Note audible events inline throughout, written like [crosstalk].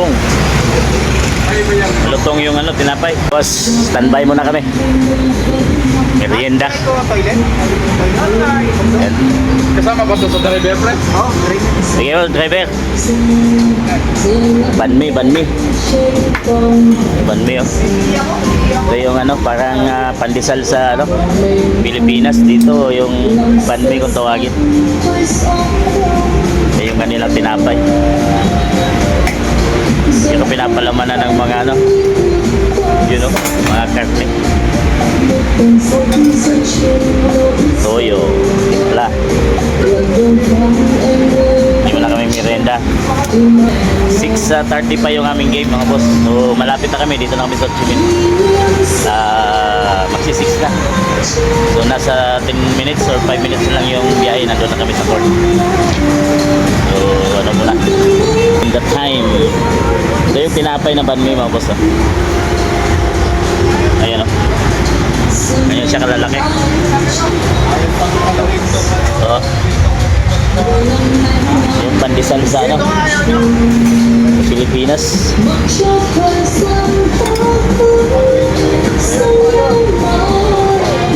malutong. Malutong yung ano, tinapay. Boss, standby muna kami. Merienda. Kasama ba ito sa driver, pre? Green. Sige oh, driver. Banmi, banmi. Banmi oh. Ito yung ano, parang ah, pandesal sa ano, Pilipinas. Dito yung banmi kung tawagin. Ito yung kanilang tinapay. Yung pinapalamanan ng mga ano, yun know, mga karne. Toyo, wala. Hindi wala kami merienda. 6.30 pa yung aming game mga boss. So malapit na kami. Dito na kami sa Ho Chi Minh. Ah, magsi 6 na. So nasa 10 minutes or 5 minutes lang yung biyahe. Nandun na kami sa court. So ano muna. Pinapay na banmi mga boss. Oh. Ayan. Oh. Ganyan siya kalalaki. Oo. Yung pandesal sa ano? Sa Pilipinas.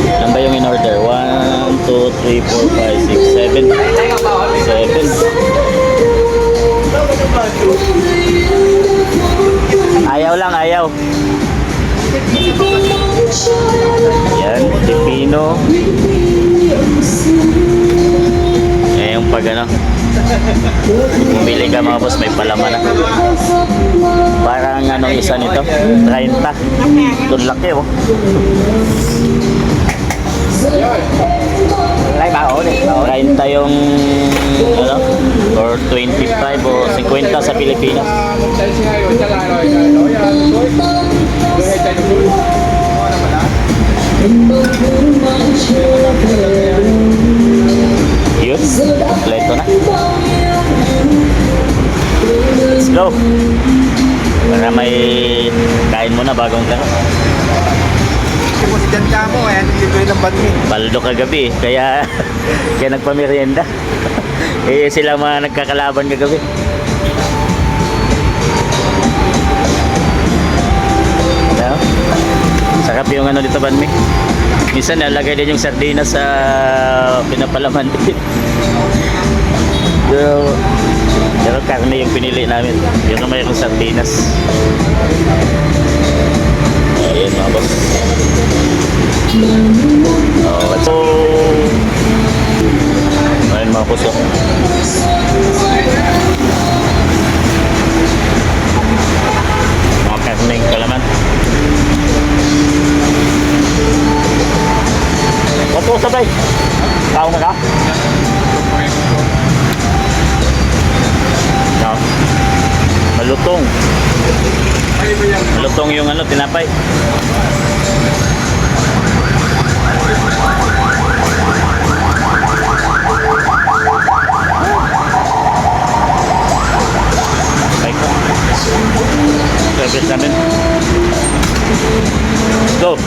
Ilan ba yung in order? 1, 2, 3, 4, 5, 6, 7. 7. Ayaw lang, ayaw. Yan, Pipino. Eh, yung pag ano, bumili ka mga boss, may palaman na. Parang anong isa nito? 30. Doon laki oh. Là mà đã. Yun, kompleto na. Let's go. Para may kain muna bagong tara. Kasi mo si Jan Camo, eh. Lambat mo. Baldo kagabi kaya [laughs] kaya nagpamerienda. [laughs] eh sila mga nagkakalaban kagabi. Sarap yung ano dito banmi. Minsan nalagay din yung sardinas sa pinapalaman din. [laughs] pero, pero karne yung pinili namin. Yung kamay yung sardinas. Ayan mga boss. Oh, so, ayun mga. Mga Kumusta tay? Tao na ka? No. Malutong. Malutong yung ano, tinapay. Service namin. Let's go.